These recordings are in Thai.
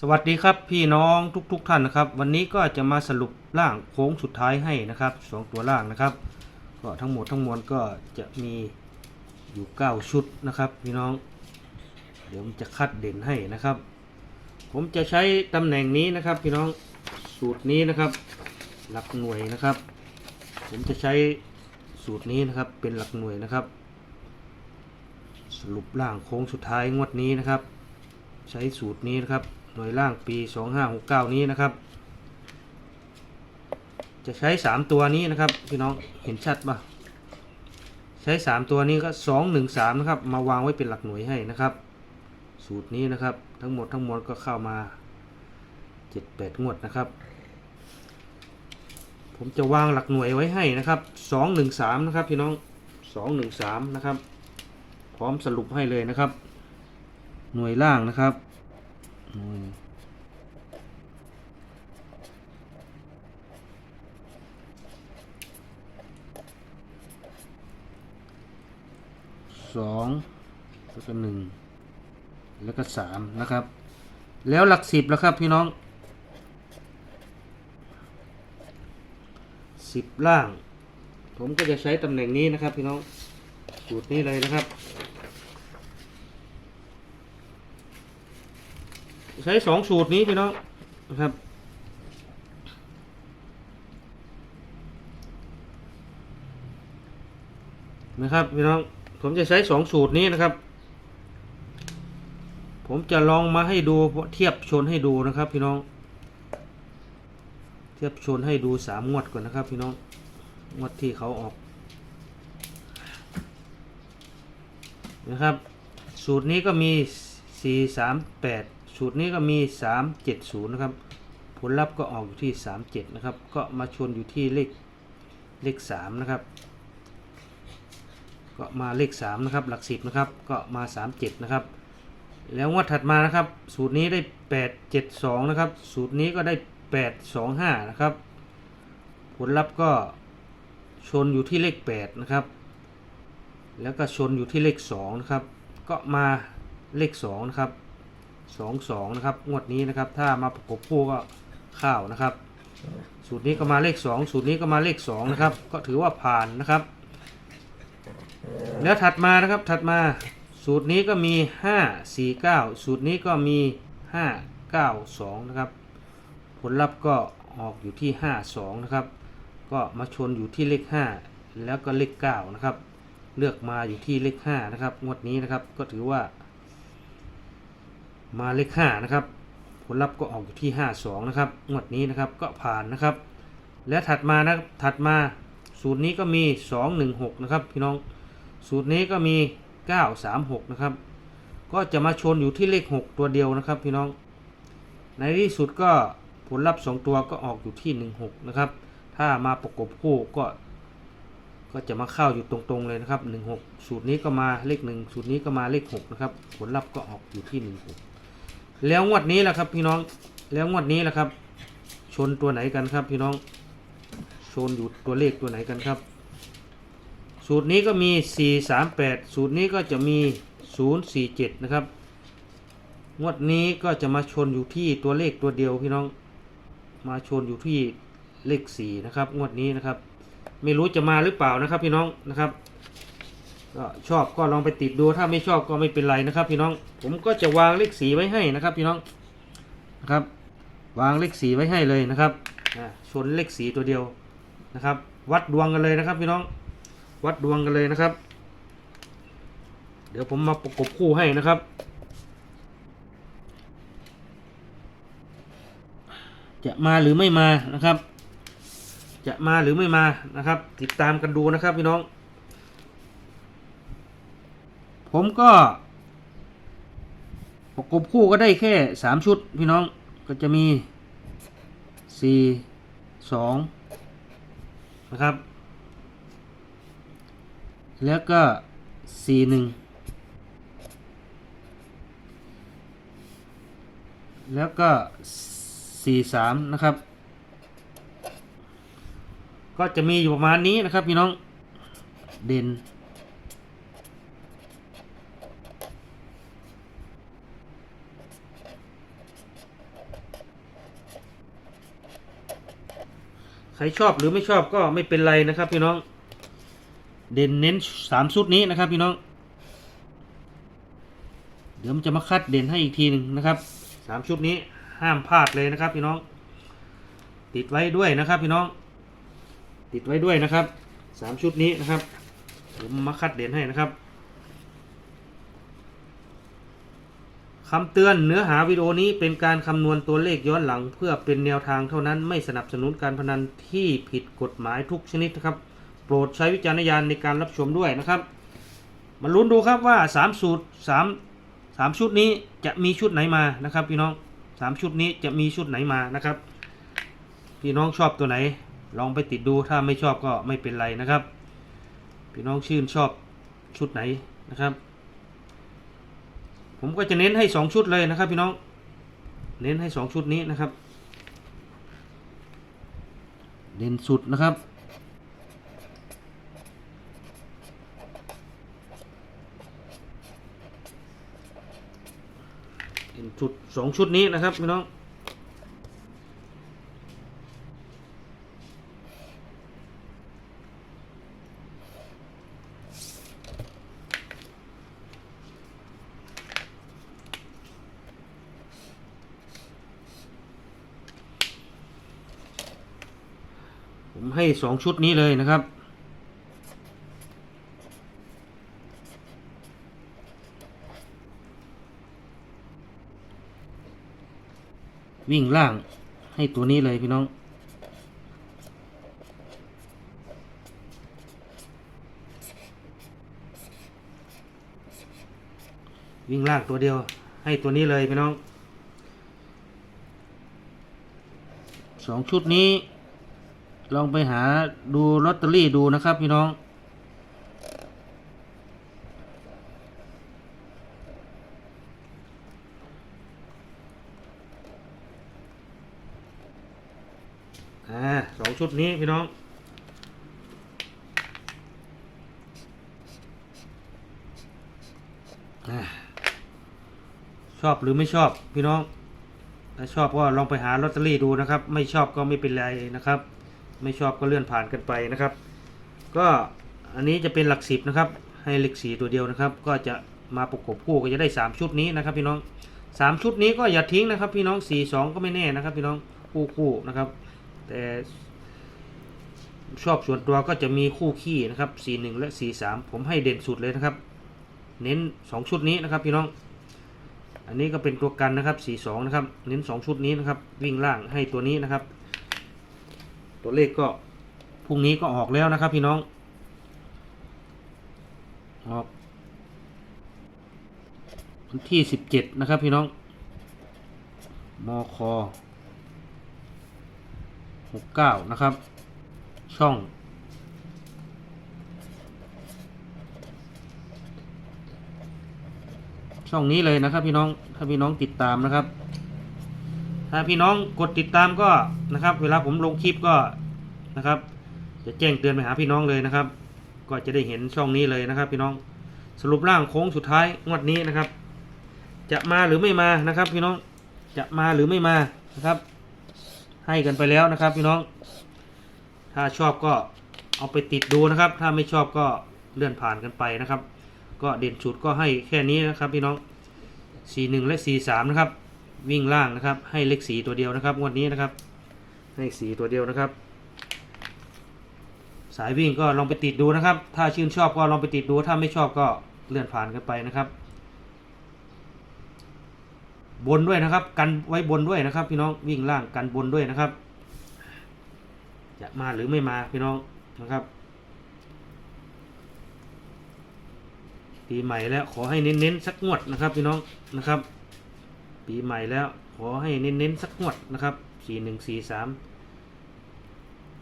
สวัสดีครับพี่น้องทุกๆทท่านนะครับ วันนี้ก็จะมาสรุปร่างโค้งสุดท้ายให้นะครับสองตัวล่างนะครับ ก็ทั้งหมดทั้งมวลก็จะมีอยู่ 9 ชุดนะครับ พี่น้อง เดี๋ยวผมจะคัดเด่นให้นะครับ ผมจะใช้ตำแหน่งนี้นะครับ พี่น้องสูตรนี้นะครับ หลักหน่วยนะครับ ผมจะใช้สูตรนี้นะครับเป็นหลักหน่วยนะครับ สรุปร่างโค้งสุดท้ายงวดนี้นะครับ ใช้สูตรนี้นะครับ หน่วยล่างปี 2569 นี้นะครับ จะใช้ 3 ตัวนี้นะครับพี่น้องเห็นชัดปะใช้ 3 ตัวนี้ก็ 2 1 3 นะครับ มาวางไว้เป็นหลักหน่วยให้นะครับ สูตรนี้นะครับทั้งหมดทั้งมวลก็เข้ามา7-8งวดนะครับผมจะวางหลักหน่วยไว้ให้นะครับ 2 1 3 นะครับพี่น้อง 2 1 3 นะครับ พร้อมสรุปให้เลยนะครับ หน่วยล่างนะครับ สองแล้วก็หนึ่งแล้วก็สามนะครับ แล้วหลักสิบแล้วครับพี่น้องสิบล่าง ผมก็จะใช้ตำแหน่งนี้นะครับพี่น้องสูตรนี้เลยนะครับ ใช้สองสูตรนี้พี่น้องนะครับ นะครับพี่น้องผมจะใช้สองสูตรนี้นะครับ ผมจะลองมาให้ดูเทียบชนให้ดูนะครับพี่น้อง เทียบชนให้ดูสามงวดก่อนนะครับ พี่น้องงวดที่เขาออกนะครับ สูตรนี้ก็มี 4 3 8 สูตรนี้ก็มี 3 7 0 นะครับ ผลลัพธ์ก็ออกอยู่ที่ 3 7 นะครับ ก็มาชนอยู่ที่เลขเลข 3 นะครับ ก็มาเลข 3 นะครับ หลัก 10 นะครับ ก็มา 3 7 นะครับ แล้วงวดถัดมานะครับ สูตรนี้ได้ 8 7 2 นะครับ สูตรนี้ก็ได้ 8 2 5 นะครับ ผลลัพธ์ก็ชนอยู่ที่เลข 8 นะครับ แล้วก็ชนอยู่ที่เลข 2 นะครับ ก็มาเลข 2 นะครับ 2 2นะครับงวดนี้นะครับถ้ามาประกบคู่ก็เข้าวนะครับ สูตรนี้ก็มาเลข 2 สูตรนี้ก็มาเลข2นะครับก็ถือว่าผ่านนะครับ แล้วถัดมานะครับถัดมาสูตรนี้ก็มี 5 4 9 สูตรนี้ก็มี 5 9 2 นะครับ ผลลัพธ์ก็ออกอยู่ที่ 5 2 นะครับ ก็มาชนอยู่ที่เลข 5 แล้วก็เลข 9 นะครับ เลือกมาอยู่ที่เลข 5 นะครับ งวดนี้นะครับก็ถือว่า มาเลข5นะครับผลลัพธ์ก็ออกอยู่ที่ 52 นะครับงวดนี้นะครับก็ผ่านนะครับ และถัดมานะถัดมาสูตรนี้ก็มี 216 นะครับพี่น้องสูตรนี้ก็มี 936 นะครับ ก็จะมาชนอยู่ที่เลข 6 ตัวเดียวนะครับพี่น้อง ในที่สุดก็ผลลัพธ์ 2 ตัวก็ออกอยู่ที่ 16 นะครับ ถ้ามาประกบคู่ก็ ก็จะมาเข้าอยู่ตรงๆเลยนะครับ 16 สูตรนี้ก็มาเลข 1 สูตรนี้ก็มาเลข 6 นะครับ ผลลัพธ์ก็ออกอยู่ที่ 16 แล้วงวดนี้แหละครับพี่น้องแล้วงวดนี้แหละครับ ชนตัวไหนกันครับ พี่น้อง ชนอยู่ตัวเลขตัวไหนกันครับ สูตรนี้ก็มี 4 3 8 สูตรนี้ก็จะมี 0 4 7 นะครับ งวดนี้ก็จะมาชนอยู่ที่ตัวเลขตัวเดียวพี่น้อง มาชนอยู่ที่เลข 4 นะครับ งวดนี้นะครับ ไม่รู้จะมาหรือเปล่านะครับพี่น้องนะครับ ก็ชอบก็ลองไปติดดูถ้าไม่ชอบก็ไม่เป็นไรนะครับ พี่น้องผมก็จะวางเลขสีไว้ให้นะครับ พี่น้องนะครับ วางเลขสีไว้ให้เลยนะครับอ่าชนเลขสีตัวเดียวนะครับ วัดดวงกันเลยนะครับ พี่น้องวัดดวงกันเลยนะครับ เดี๋ยวผมมาประกบคู่ให้นะครับจะมาหรือไม่มานะครับ จะมาหรือไม่มานะครับ ติดตามกันดูนะครับพี่น้อง ผมก็ประกบคู่ก็ได้แค่สามชุดพี่น้องก็จะมีสี่สองนะครับ แล้วก็สี่หนึ่งแล้วก็สี่สามนะครับ ก็จะมีอยู่ประมาณนี้นะครับพี่น้องเด่น ใครชอบหรือไม่ชอบก็ไม่เป็นไรนะครับพี่น้อง เด่นเน้นสามชุดนี้นะครับพี่น้อง เดี๋ยวมันจะมาคัดเด่นให้อีกทีหนึ่งนะครับสามชุดนี้ห้ามพลาดเลยนะครับพี่น้อง ติดไว้ด้วยนะครับพี่น้อง ติดไว้ด้วยนะครับสามชุดนี้นะครับผมมาคัดเด่นให้นะครับ คำเตือนเนื้อหาวิดีโอนี้เป็นการคำนวณตัวเลขย้อนหลัง เพื่อเป็นแนวทางเท่านั้นไม่สนับสนุนการพนันที่ผิดกฎหมายทุกชนิดนะครับ โปรดใช้วิจารณญาณในการรับชมด้วยนะครับ มาลุ้นดูครับว่าสามสูตรสามสามชุดนี้จะมีชุดไหนมานะครับ พี่น้องสามชุดนี้จะมีชุดไหนมานะครับ พี่น้องชอบตัวไหน ลองไปติดดูถ้าไม่ชอบก็ไม่เป็นไรนะครับ พี่น้องชื่นชอบชุดไหนนะครับ ผมก็จะเน้นให้สองชุดเลยนะครับพี่น้อง เน้นให้สองชุดนี้นะครับ เด่นสุดนะครับ เด่นสุดสองชุดนี้นะครับพี่น้อง ผมให้สองชุดนี้เลยนะครับ วิ่งล่างให้ตัวนี้เลยพี่น้องวิ่งล่างตัวเดียว ให้ตัวนี้เลยพี่น้องสองชุดนี้ ลองไปหาดูลอตเตอรี่ดูนะครับพี่น้อง อ่าสองชุดนี้พี่น้องอชอบหรือไม่ชอบพี่น้องถ้าชอบก็ลองไปหาลอตเตอรี่ดูนะครับ ไม่ชอบก็ไม่เป็นไรนะครับ ไม่ชอบก็เลื่อนผ่านกันไปนะครับ ก็อันนี้จะเป็นหลักสิบนะครับ ให้เลขสีตัวเดียวนะครับ ก็จะมาประกบคู่ก็จะได้สามชุดนี้นะครับ พี่น้องสามชุดนี้ก็อย่าทิ้งนะครับ พี่น้องสีสองก็ไม่แน่นะครับ พี่น้องคู่คู่นะครับ แต่ชอบส่วนตัวก็จะมีคู่ขี้นะครับสีหนึ่งและสีสามผมให้เด่นสุดเลยนะครับ เน้นสองชุดนี้นะครับ พี่น้อง อันนี้ก็เป็นตัวกันนะครับสีสองนะครับ เน้นสองชุดนี้นะครับ วิ่งล่างให้ตัวนี้นะครับ ตัวเลขก็พรุ่งนี้ก็ออกแล้วนะครับ พี่น้องออกวันที่สิบเจ็ดนะครับ พี่น้องมคหกเก้านะครับ ช่อง ช่องนี้เลยนะครับ พี่น้องถ้าพี่น้องติดตามนะครับ ถ้าพี่น้องกดติดตามก็นะครับ เวลาผมลงคลิปก็นะครับ จะแจ้งเตือนไปหาพี่น้องเลยนะครับ ก็จะได้เห็นช่องนี้เลยนะครับ พี่น้องสรุปร่างโค้งสุดท้ายงวดนี้นะครับ จะมาหรือไม่มานะครับ พี่น้องจะมาหรือไม่มานะครับ ให้กันไปแล้วนะครับ พี่น้อง ถ้าชอบก็เอาไปติดดูนะครับ ถ้าไม่ชอบก็เลื่อนผ่านกันไปนะครับ ก็เด่นชุดก็ให้แค่นี้นะครับ พี่น้อง 41 และ 43 นะครับ วิ่งล่างนะครับ ให้เลขสีตัวเดียวนะครับงวดนี้นะครับ ให้สีตัวเดียวนะครับ สายวิ่งก็ลองไปติดดูนะครับ ถ้าชื่นชอบก็ลองไปติดดู ถ้าไม่ชอบก็เลื่อนผ่านกันไปนะครับ บนด้วยนะครับ กันไว้บนด้วยนะครับ พี่น้องวิ่งล่างกันบนด้วยนะครับ จะมาหรือไม่มาพี่น้องนะครับปีใหม่แล้วขอให้เน้นๆสักงวดนะครับพี่น้องนะครับ ปีใหม่แล้ว ขอให้เน้นๆสักงวดนะครับสี่หนึ่งสีสาม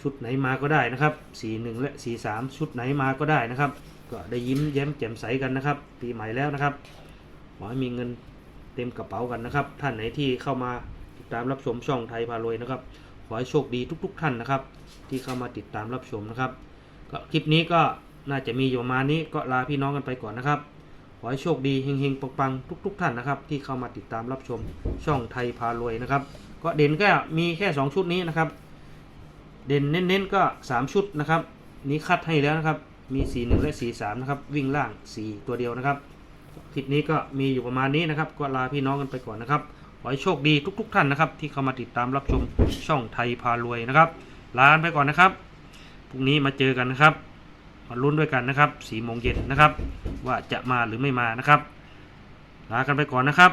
ชุดไหนมาก็ได้นะครับสีหนึ่งและสีสามชุดไหนมาก็ได้นะครับ ก็ได้ยิ้มแย้มแจ่มใสกันนะครับ ปีใหม่แล้วนะครับขอให้มีเงินเต็มกระเป๋ากันนะครับ ท่านไหนที่เข้ามาติดตามรับชมช่องไทยพารวยนะครับ ขอให้โชคดีทุก ๆ ท่านนะครับ ที่เข้ามาติดตามรับชมนะครับก็คลิปนี้ก็น่าจะมีอยู่ประมาณนี้ก็ลาพี่น้องกันไปก่อนนะครับ ขอให้โชคดีเฮงๆปังๆทุก ๆ ท่านนะครับ ที่เข้ามาติดตามรับชมช่องไทยพารวยนะครับ ก็เด่นก็มีแค่ 2 ชุดนี้นะครับ เด่นเน้นๆก็ 3 ชุดนะครับ นี้คัดให้แล้วนะครับ มี4 1และ4 3นะครับ วิ่งล่าง 4 ตัวเดียวนะครับคลิปนี้ก็มีอยู่ประมาณนี้นะครับ ก็ลาพี่น้องกันไปก่อนนะครับ ขอให้โชคดีทุก ๆท่านนะครับ ที่เข้ามาติดตามรับชมช่องไทยพารวยนะครับ ลาไปก่อนนะครับพรุ่งนี้มาเจอกันนะครับ มาลุ้นด้วยกันนะครับ4โมงเย็นนะครับ ว่าจะมาหรือไม่มานะครับลากันไปก่อนนะครับ